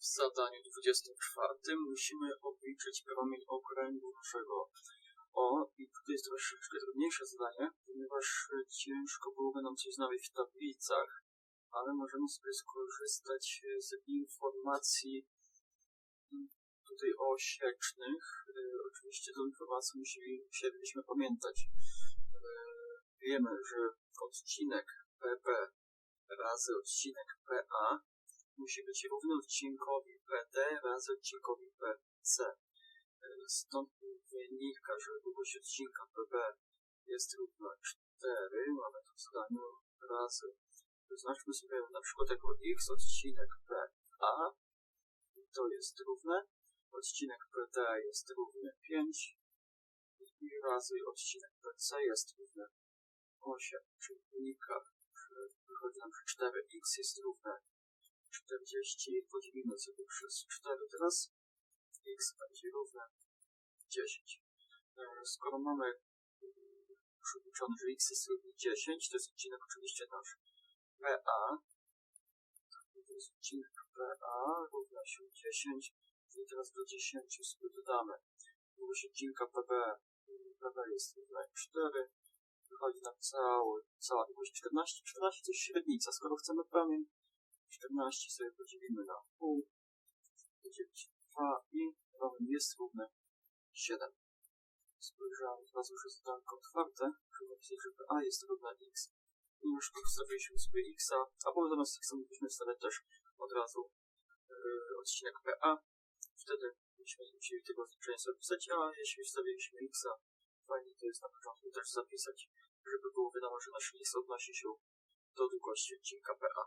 W zadaniu 24 musimy obliczyć promień okręgu naszego O i tutaj jest troszeczkę trudniejsze zadanie, ponieważ ciężko byłoby nam coś znaleźć w tablicach, ale możemy sobie skorzystać z informacji tutaj osiecznych. E, Oczywiście tą informacją musieli, musielibyśmy pamiętać. E, Wiemy, że odcinek PB razy odcinek PA musi być równy odcinkowi PD razy odcinkowi PC. E, Stąd wynika, że długość odcinka PB jest równa 4, mamy to w razy. Wyznaczmy sobie na przykład jako x odcinek PA, to jest równe, odcinek PD jest równy 5 i razy odcinek PC jest równy 8, czyli wynika, że wychodzi nam, że 4x jest równe 40 podzielimy sobie przez 4 teraz x będzie równe 10. E, Skoro mamy mm, przyliczone, że x jest równy 10, to jest odcinek oczywiście nasz PA. To jest odcinek PA równa się 10, czyli teraz do 10 sobie dodamy długość odcinka PB. PB jest równa 4. Wychodzi nam cały, cała długość 14. 14 to jest średnica. Skoro chcemy promień 14 sobie podzielimy na pół, podzielić 2 i promień jest równy 7. Spojrzałem od razu, że zadanko otwarte, żeby napisać, że A jest równa x. I już tu wstawiliśmy sobie x, albo zamiast x mogliśmy wstawiać też od razu yy, odcinek PA. Wtedy byśmy musieli tego znaczenia sobie pisać, a jeśli wstawiliśmy x, fajnie to jest na początku też zapisać, żeby było wiadomo, że nasz x odnosi się do długości odcinka PA.